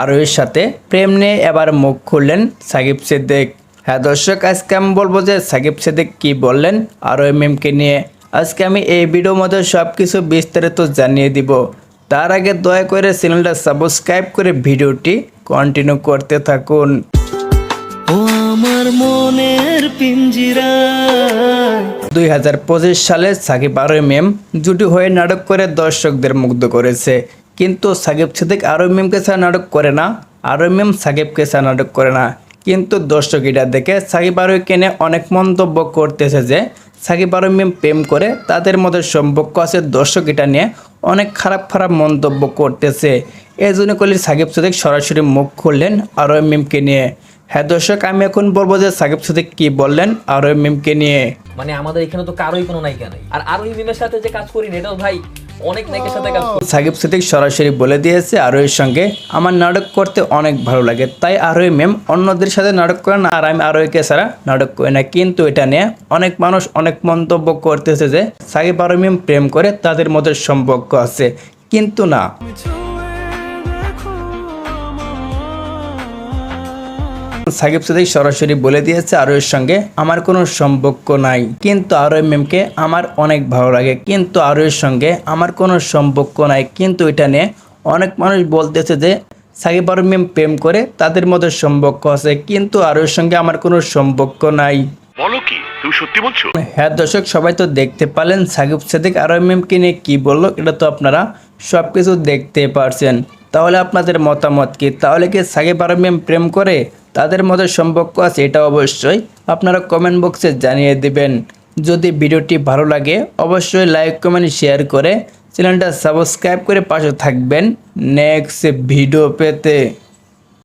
আরোহীর সাথে প্রেম নিয়ে এবার মুখ খুললেন সাকিব সিদ্দিক। হ্যাঁ দর্শক আজকে আমি বলব যে সাকিব সিদ্দিক কি বললেন আরোহী মিমকে নিয়ে। আজকে আমি এই ভিডিওর মধ্যে সব কিছু বিস্তারিত জানিয়ে দিব। তার আগে দয়া করে চ্যানেলটা সাবস্ক্রাইব করে ভিডিওটি কন্টিনিউ করতে থাকুন। ও আমার মনের পিঞ্জিরা দুই হাজার পঁচিশ সালে সাকিব আরও মেম জুটি হয়ে নাটক করে দর্শকদের মুগ্ধ করেছে। কিন্তু সাকিব সিদ্দিক আরও মেমকে ছাড়া নাটক করে না, আরও মেম সাকিবকে ছাড়া নাটক করে না। কিন্তু দর্শক এটা দেখে সাকিব আরও কেনে অনেক মন্তব্য করতেছে যে, সাকিব আরও মেম প্রেম করে তাদের মধ্যে সম্পর্ক আছে, দর্শক এটা নিয়ে অনেক খারাপ খারাপ মন্তব্য করতেছে। এই জন্য করলে সাকিব সিদ্দিক সরাসরি মুখ খুললেন আরও মেমকে নিয়ে। হ্যাঁ দর্শক, আমি এখন বলব যে সাকিব সিদ্দিক কি বললেন আরও মেমকে নিয়ে। মানে আমাদের এখানে তো কারোই কোনো নেই। আর আরোহী মিমের সাথে যে কাজ করি এটাও ভাই অনেক নায়কের সাথে কাজ করি সাকিব সিদ্দিক সরাসরি বলে দিয়েছে আরোহীর সঙ্গে, আমার নাটক করতে অনেক ভালো লাগে, তাই আরোহী ম্যাম অন্যদের সাথে নাটক করে না। আর আমি আরোহীকে ছাড়া নাটক করি না। কিন্তু এটা নিয়ে অনেক মানুষ অনেক মন্তব্য করতেছে যে, সাকিব আরোহী ম্যাম প্রেম করে তাদের মধ্যে সম্পর্ক আছে। কিন্তু না। সাকিব সিদ্দিক সরাসরি বলে দিয়েছে আরোহীর সঙ্গে আমার কোনো সম্পর্ক নাই। কিন্তু আরোহী ম্যামকে আমার অনেক ভালো লাগে। কিন্তু আরোহীর সঙ্গে আমার কোনো সম্পর্ক নাই। কিন্তু এটা নিয়ে অনেক মানুষ বলতেছে যে সাকিব আরোহী ম্যাম প্রেম করে তাদের মধ্যে সম্পর্ক আছে। কিন্তু আরোহীর সঙ্গে আমার কোনো সম্পর্ক নাই। বলো কি? তুমি সত্যি বলছো? হ্যাঁ দর্শক সবাই তো দেখতে পারলেন সাকিব সিদ্দিক আরোহী ম্যামকে নিয়ে কী বলল এটা তো আপনারা সব কিছু দেখতে পারছেন। তাহলে আপনাদের মতামত কি? তাহলে কি সাকিব আরোহী ম্যাম প্রেম করে তাদের মধ্যে সম্পর্ক আছে, এটা অবশ্যই আপনারা কমেন্ট বক্সে জানিয়ে দিবেন। যদি ভিডিওটি ভালো লাগে, অবশ্যই লাইক কমেন্ট শেয়ার করে চ্যানেলটা সাবস্ক্রাইব করে পাশে থাকবেন। নেক্সট ভিডিও পেতে।